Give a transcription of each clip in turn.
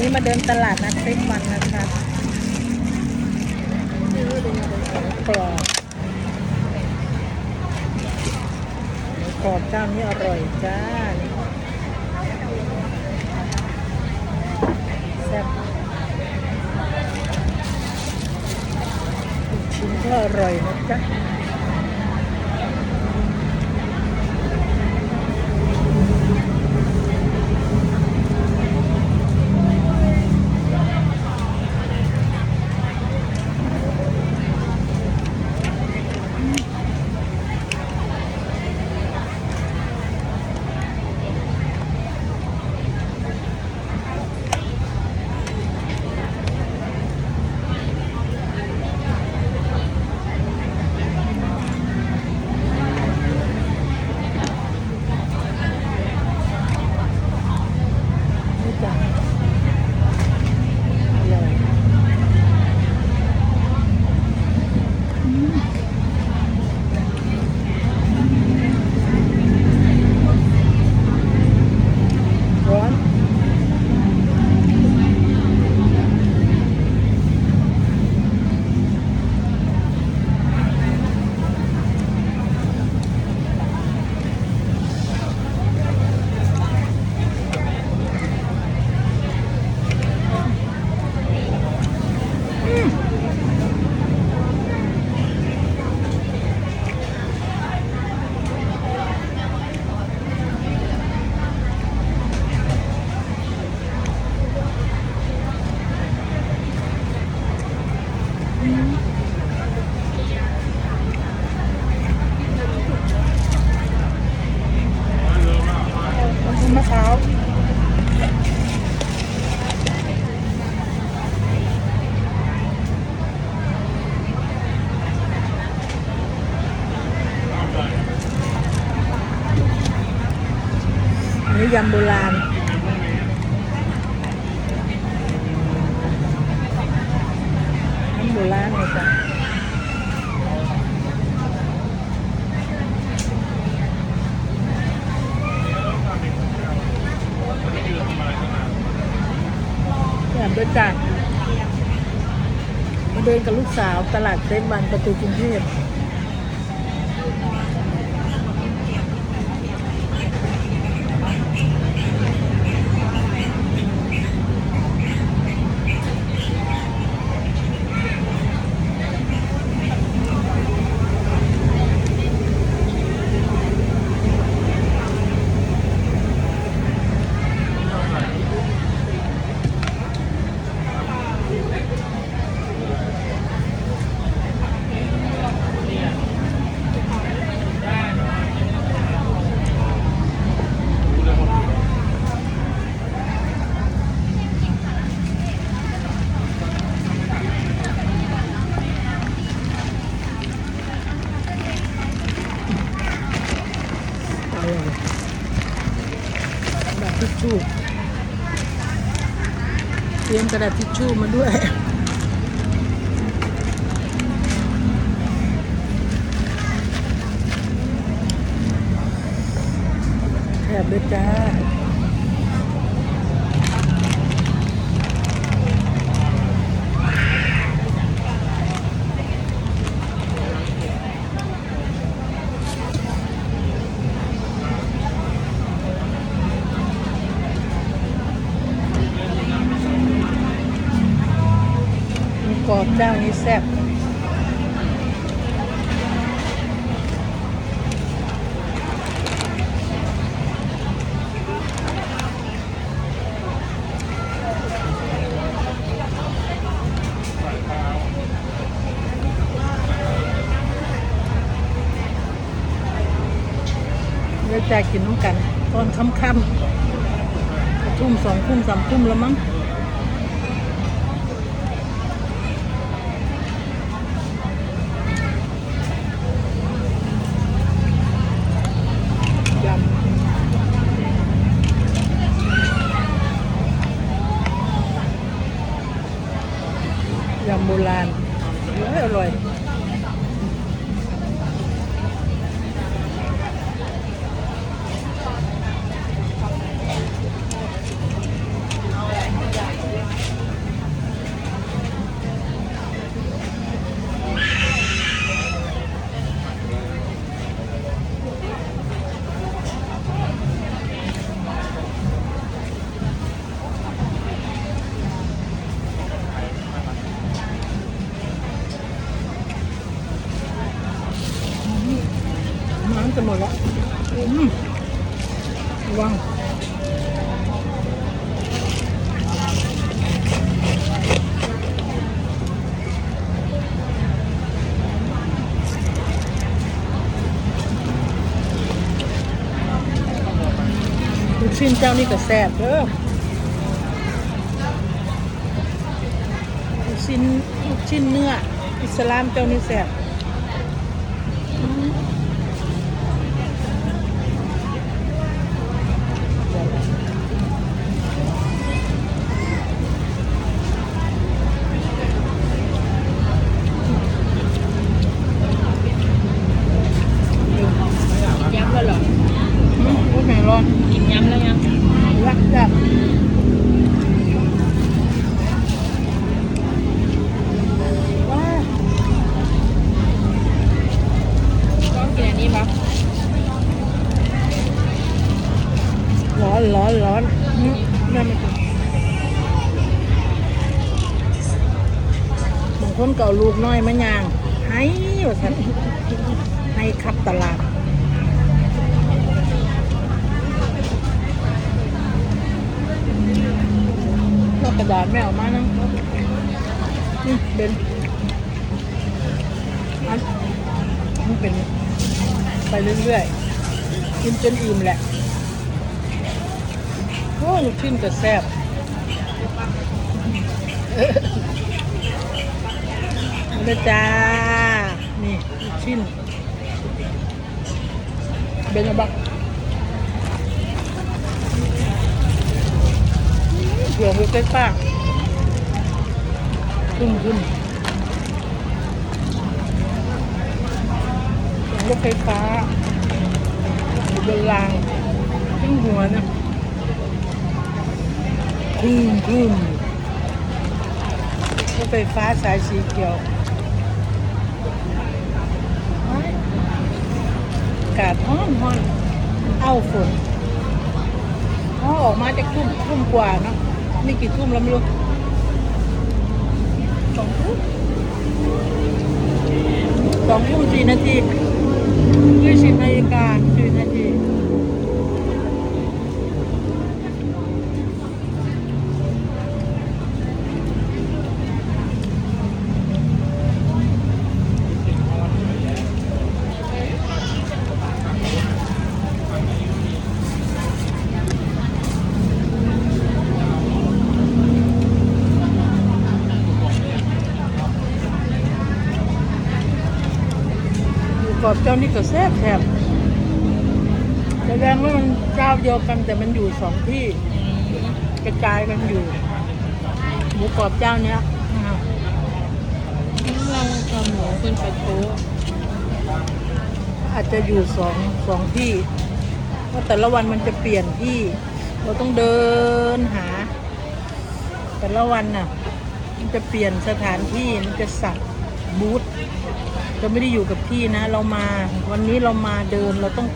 นี้มาเดินตลาดนัดเต็มวันนะคะกรอบกรอบเจ้านี้อร่อยจ้าแซ่บชิ้นก็อร่อยนะจ๊ะ น้ำผึ้งมะพร้าวอันนี้ยำโบราณ น้ำโบราณเลยจ้ะแถมด้วยจ้ะมาเดินกับลูกสาวตลาดเซนต์วันประตูกรุงเทพ เตรียมกระดาษทิชชู่มาด้วยแถบด้วยจ้า เจ้านี้แซ่บเดี๋ยวจะกินน้ำกัน ตอนค่ำๆทุ่มสองทุ่มสามทุ่มแล้วมั้ง ยำ ชิ้นเจ้านี่ก็แซ่บเด้อชิ้นชิ้นเนื้อ อิสลามเจ้านี่แซ่บ น้อยมาย่างให้ว่าสันให้ขับตลาดนอกกระดาษไม่เอามานะนี่เป็นอันมันเป็นไปเรื่อยๆกินจนอิ่มแหละ โอ้ลูกชิ้นก็แซ่บเออ มาเลยจ้า นี่ลูกชิ้น เป็นยังไงบ้างเผื่อมือใกล้ป้าขึ้นขึ้นเสียงรถไฟฟ้าอยู่บนรางขึ้นหัวเนี่ยพึ่มพึ่มรถไฟฟ้าสายสีเขียวโอ๊ยอากาศร้อนร้อนเอาฝนอ๋อออกมาจากทุ่มทุ่มกว่าเนาะนี่กี่ทุ่มแล้วไม่รู้สองทุ่มสองทุ่มสี่นาทียี่สิบนาฬิกาสี่นาทีหมูกรอบ เจ้านี่ก็แซ่บแซ่บแสดงว่ามันเจ้าเดียวกันแต่มันอยู่สองที่กระจายกันอยู่ หมูกรอบเจ้าเนี้ยนะครับเราเอาหมูขึ้นไปโชว์อาจจะอยู่สองสองที่เพราะแต่ละวันมันจะเปลี่ยนที่ เราต้องเดินหา แต่ละวันน่ะ มันจะเปลี่ยนสถานที่มันจะสับบูธ จะไม่ได้อยู่กับที่นะ เรามาวันนี้เรามาเดินเราต้อง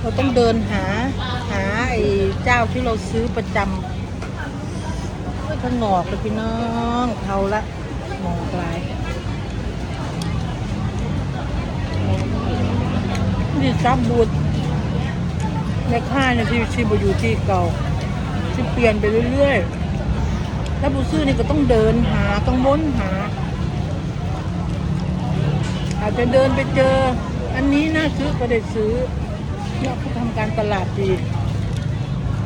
เราต้องเดินหาหาไอ้เจ้าที่เราซื้อประจำก็งอกเลยพี่น้องเขาละงอกลายนี่ซับบูดในค่ายเนี่ยที่ที่บอยู่ที่เก่าที่เปลี่ยนไปเรื่อยๆถ้าบูซื้อนี่ก็ต้องเดินหาต้องวนหา อาจจะเดินไปเจอ อันนี้น่าซื้อก็ได้ซื้อเนี่ยเขาทำการตลาดดี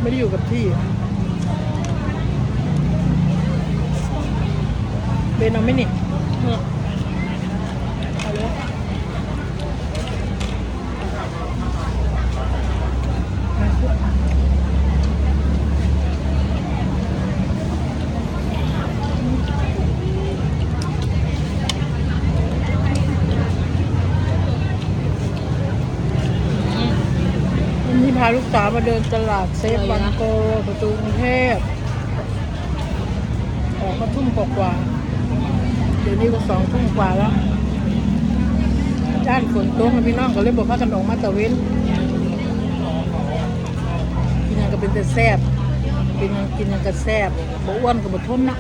ไม่ได้อยู่กับที่เบนเอาไหมนี่เนี่ยเอาเลย วันนี้พา ลูกสาวมาเดินตลาดเซฟวันโกประตูกรุงเทพออกมาทุ่มกว่าเดี๋ยวนี้ก็สองทุ่มกว่าแล้วด้านฝนตกนพี่น้องก็เลยบอกพากันออกมาตะเวนกินยังก็เป็นแต่แซ่บกินยังกินยังก็แซ่บบ่อ้วนก็บ่ทนนะ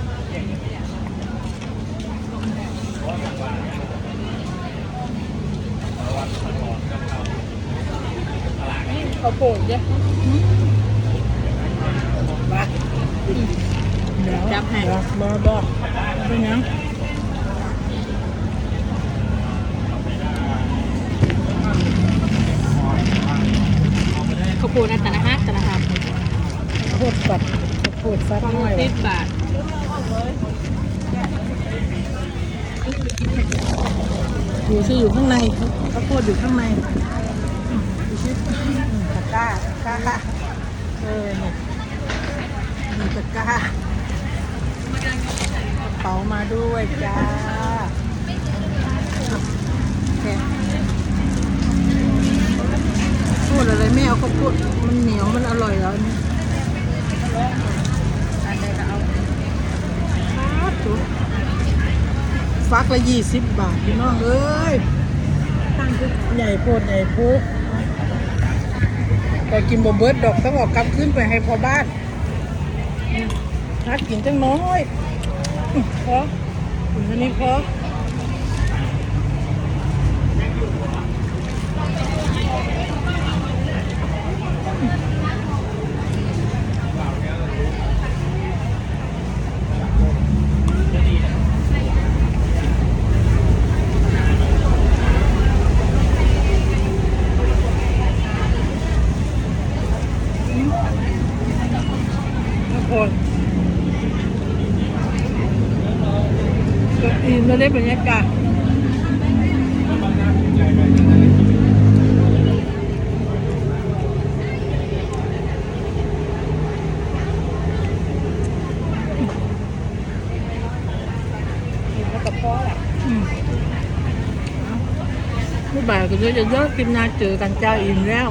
ขาโป่งเนี่ยมาเดี๋ยวจับให้เดี๋ยวบอบอกเป็นหยังเขาโป่งในแต่ละฮักแต่ละฮักโพดปัดข้าวโพดฟัดน้อยติว่ะดบาทอยู่ที่อยู่ข้างในข้าวโพดอยู่ข้างในอืมดูสิอืมตะกร้าตะกร้าเออเนี่ย มีตะกร้ากระเป๋ามาด้วยจ้าพูดอะไรไม่เอาข้าวโพดมันเหนียวมันอร่อยแล้วนนี้ครับจุ๊บฟักละยี่สิบบาทพี่น้องเอ้ยตั้งคใหญ่โพดใหญ่โพดแต่กินบ่เบิดดอกต้องออกกลับขึ้นไปให้พอบ้าน หากินจังน้อยพออันนี้พอ อิ่มแล้วได้บรรยากาศอิ่มแล้วกับพ่อแหละอืมเอาไม่บ่ายก็เดี๋ยวจะยอดกินนาเจอกันเจ้าอิ่มแล้ว